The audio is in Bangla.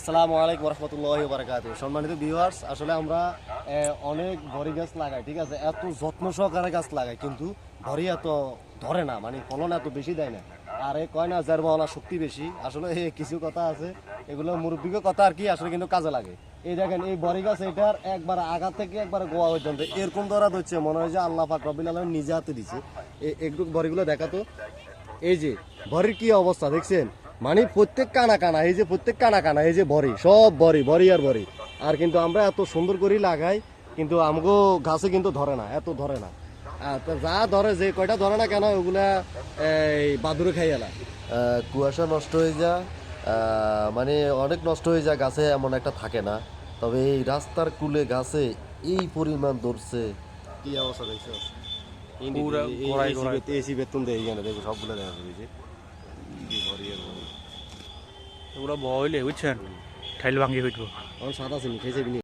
আসসালামু আলাইকুম রহমতুল্লাহ বারাকাত সম্মানিত ভিউয়ার্স আসলে আমরা অনেক ভরি গাছ লাগাই, ঠিক আছে? এত যত্ন সহকারে গাছ লাগাই, কিন্তু ভরি এত ধরে না মানে ফলন এত বেশি দেয় না। আর এ কয় না যার বলা শক্তি বেশি। আসলে কিছু কথা আছে, এগুলো মুরব্বীকে কথা আর কি, আসলে কিন্তু কাজে লাগে। এই দেখেন, এই বড়ি গাছ এটার একবার আগা থেকে একবার গোয়া পর্যন্ত, এরকম ধরা হচ্ছে মনে হয় যে আল্লাহ পাক রবিল আলম নিজে হাতে এ- একটু বড়িগুলো দেখাতো। এই যে, ভরির কি অবস্থা, দেখছেন? মানে প্রত্যেক কানা কানা এই যে প্রত্যেক কানা কানা এই যে ভরি সব ভরি ভরি আর ভরি আর কিন্তু আমরা এত সুন্দর করে লাগাই কিন্তু আমগো গাছে কিন্তু ধরে না এত ধরে না। আর যা ধরে যে কয়টা ধরে না কেন ওগুলা এই বাদুরে খাই এলা আহ, কুয়াশা নষ্ট হয়ে যা আহ, মানে অনেক নষ্ট হয়ে যায় গাছে এমন একটা থাকে না। তবে এই রাস্তার কুলে গাছে এই পরিমাণ ধরছে। কি অবস্থা দেখছ। এসি বেতন দেয় এখানে দেখো সবগুলো দেখা যাচ্ছে এগুলো বইলে বুঝছেন? ঠাইল ভাঙি হইব সাদা চিনি খেয়েছে